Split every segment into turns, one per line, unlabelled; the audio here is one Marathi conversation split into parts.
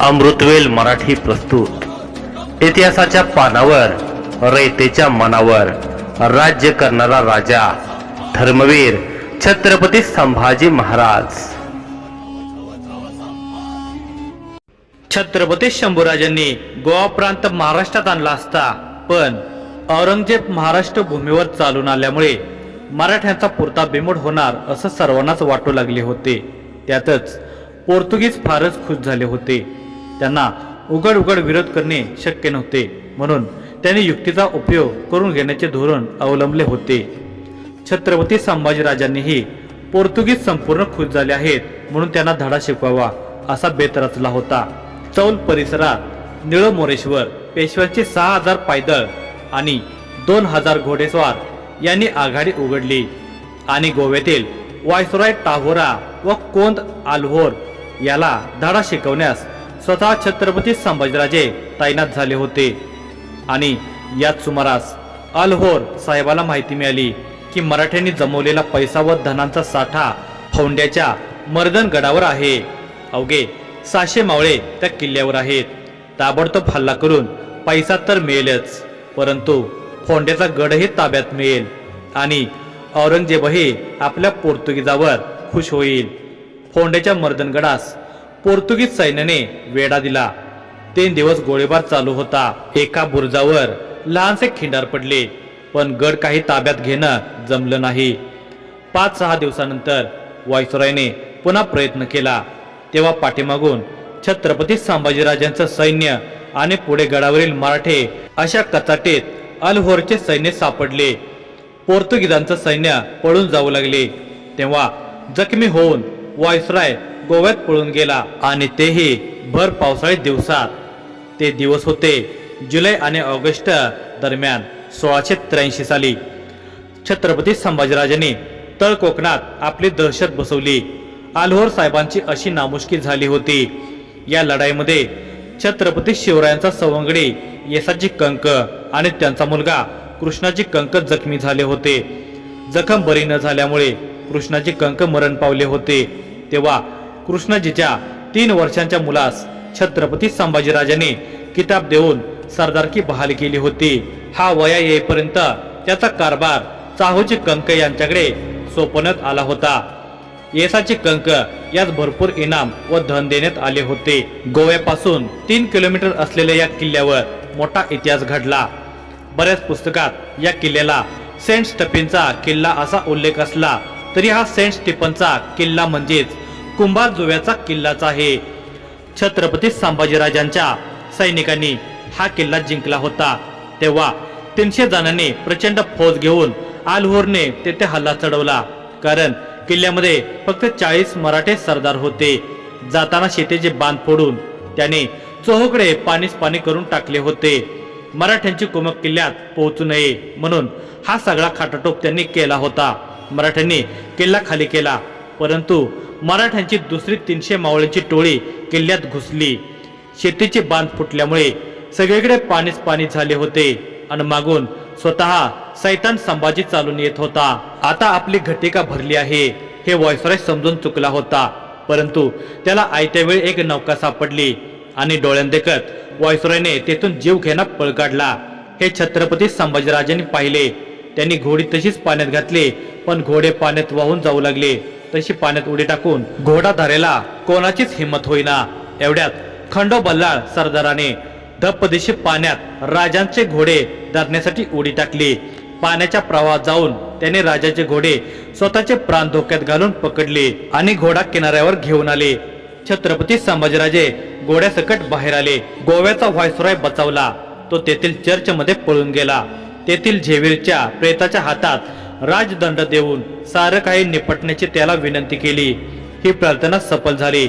अमृतवेल मराठी प्रस्तुत. इतिहासाच्या पानावर रयतेच्या मनावर राज्य करणारा राजा धर्मवीर छत्रपती संभाजी महाराज.
छत्रपती शंभूराजांनी गोवा प्रांत महाराष्ट्रात आणला असता पण औरंगजेब महाराष्ट्र भूमीवर चालून आल्यामुळे मराठ्यांचा पुरता बिमोड होणार असं सर्वांनाच वाटू लागले होते. त्यातच पोर्तुगीज फारच खुश झाले होते. त्यांना उघड उघड विरोध करणे शक्य नव्हते. म्हणून त्यांनी युक्तीचा उपयोग करून घेण्याचे धोरण अवलंबले होते. छत्रपती संभाजीराजांनीही पोर्तुगीज संपूर्ण खुश झाले आहेत म्हणून त्यांना धडा शिकवावा असा बेत रचला होता. चौल परिसरात निळमोरेश्वर पेशव्यांचे सहा हजार पायदळ आणि दोन हजार घोडेस्वार यांनी आघाडी उघडली. आणि गोव्यातील वायसराय टाहोरा व कोंद आल्होर याला धडा शिकवण्यास स्वतः छत्रपती संभाजीराजे तैनात झाले होते. आणि याच सुमारास अलहोर साहेबाला माहिती मिळाली की मराठ्यांनी जमवलेला पैसा व धनांचा साठा फौंड्याच्या मर्दनगडावर आहे. अवघे साशे मावळे त्या किल्ल्यावर आहेत. ताबडतोब हल्ला करून पैसा तर मिळेलच परंतु फोंड्याचा गडही ताब्यात मिळेल आणि औरंगजेबही आपल्या पोर्तुगीजावर खुश होईल. फोंड्याच्या मर्दनगडास पोर्तुगीज सैन्याने वेढा दिला. तीन दिवस गोळीबार चालू होता. एका बुरुजावर लहानसे खिंडार पडले पण गड काही ताब्यात घेणं जमलं नाही. पाच सहा दिवसानंतर वायसरायने पुन्हा प्रयत्न केला. तेव्हा पाठीमागून छत्रपती संभाजीराजांचं सैन्य आणि पुढे गडावरील मराठे अशा कचाटेत अलहोरचे सैन्य सापडले. पोर्तुगीजांचं सैन्य पळून जाऊ लागले. तेव्हा जखमी होऊन वायसराय गोव्यात पळून गेला आणि तेही भर पावसाळी दिवसात. ते दिवस होते जुलै आणि ऑगस्ट दरम्यान सोळाशे त्र्याऐंशी साली. छत्रपती संभाजीराजांनी तळ कोकणात आपली दहशत बसवली. आल्होर साहेबांची अशी नामुष्की झाली होती. या लढाईमध्ये छत्रपती शिवरायांचा सवंगडी येसाची कंक आणि त्यांचा मुलगा कृष्णाची कंक जखमी झाले होते. जखम बरी न झाल्यामुळे कृष्णाची कंक मरण पावले होते. तेव्हा कृष्णजीच्या तीन वर्षांच्या मुलास छत्रपती संभाजीराजांनी किताब देऊन सरदारकी बहाल केली होती. हा वया येईपर्यंत त्याचा कारभार चाहूची कंक यांच्याकडे सोपवण्यात आला होता. येसाचे कंक यात भरपूर इनाम व धन देण्यात आले होते. गोव्यापासून तीन किलोमीटर असलेल्या या किल्ल्यावर मोठा इतिहास घडला. बऱ्याच पुस्तकात या किल्ल्याला सेंट स्टपिनचा किल्ला असा उल्लेख असला तरी हा सेंट स्टिफनचा किल्ला म्हणजेच कुंभार जुव्याचा किल्लाच आहे. छत्रपती संभाजीराजांच्या सैनिकांनी हा किल्ला जिंकला होता. तेव्हा तीनशे जणांनी प्रचंड फौज घेऊन आलहोरने तेथे हल्ला चढवला. कारण किल्ल्यामध्ये फक्त चाळीस मराठे सरदार होते. जाताना शेतीचे बांध फोडून त्याने चोहोकडे पाणीच पाणी करून टाकले होते. मराठ्यांची कुमक किल्ल्यात पोहोचू नये म्हणून हा सगळा खाटाटोप त्यांनी केला होता. मराठ्यांनी किल्ला खाली केला. परंतु मराठ्यांची दुसरी तीनशे मावळ्यांची टोळी किल्ल्यात घुसली. शेतीचे बांध फुटल्यामुळे सगळीकडे पाणीच पाणी झाले होते आणि मागून स्वतः सैतान संभाजी चालून येत होता. आता आपली घटिका भरली आहे हे वॉयसराय समजून चुकला होता. परंतु त्याला आयत्या वेळी एक नौका सापडली आणि डोळ्यांदेखत वॉयसरायने तेथून जीव घेणा पळ काढला. हे छत्रपती संभाजीराजांनी पाहिले. त्यांनी घोडी तशीच पाण्यात घातली पण घोडे पाण्यात वाहून जाऊ लागले. तशी पाण्यात उडी टाकून घोडा धरायला कोणाचीच हिंमत होईना. एवढ्यात खंडो बल्लाळ सरदाराने धप्पदिशी पाण्यात राजांचे घोडे धरण्यासाठी उडी टाकली. पाण्याच्या प्रवाहात जाऊन त्याने राजाचे घोडे स्वतःचे प्राण धोक्यात घालून पकडले आणि घोडा किनाऱ्यावर घेऊन आले. छत्रपती संभाजीराजे घोड्यासकट बाहेर आले. गोव्याचा व्हायसरॉय बचावला. तो तेथील चर्चमध्ये पळून गेला. तेथील झेवीरच्या प्रेताच्या हातात राजदंड देऊन सारं काही निपटण्याची त्याला विनंती केली. ही प्रार्थना सफल झाली.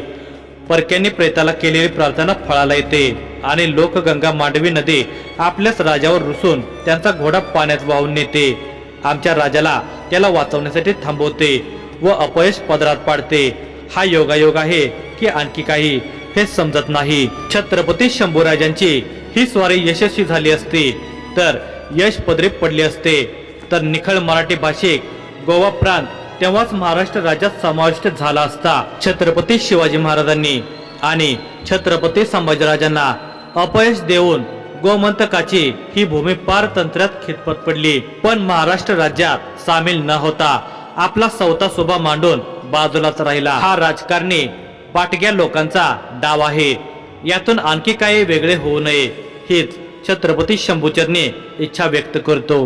परक्यांनी प्रेताला केलेली प्रार्थना फळाला येते आणि लोकगंगा मांडवी नदी आपल्याच राजावर रुसून त्यांचा घोडा पाण्यात वाहून नेते. आमच्या राजाला त्याला वाचवण्यासाठी थांबवते व अपयश पदरात पाडते. हा योगायोग आहे की आणखी काही हे समजत नाही. छत्रपती शंभूराजांची ही स्वारी यशस्वी झाली असती तर यश पदरी पडले असते. तर निखळ मराठी भाषिक गोवा प्रांत तेव्हाच महाराष्ट्र राज्यात समाविष्ट झाला असता. छत्रपती शिवाजी महाराजांनी आणि छत्रपती संभाजीराजांना अपयश देऊन गोमंतकाची ही भूमी पार तंत्रात खितपत पडली. पण महाराष्ट्र राज्यात सामील न होता आपला सौता सुभा मांडून बाजूलाच राहिला. हा राजकारणी पाटग्या लोकांचा डाव आहे. यातून आणखी काही वेगळे होऊ नये हीच छत्रपती शंभूचरणी इच्छा व्यक्त करतो.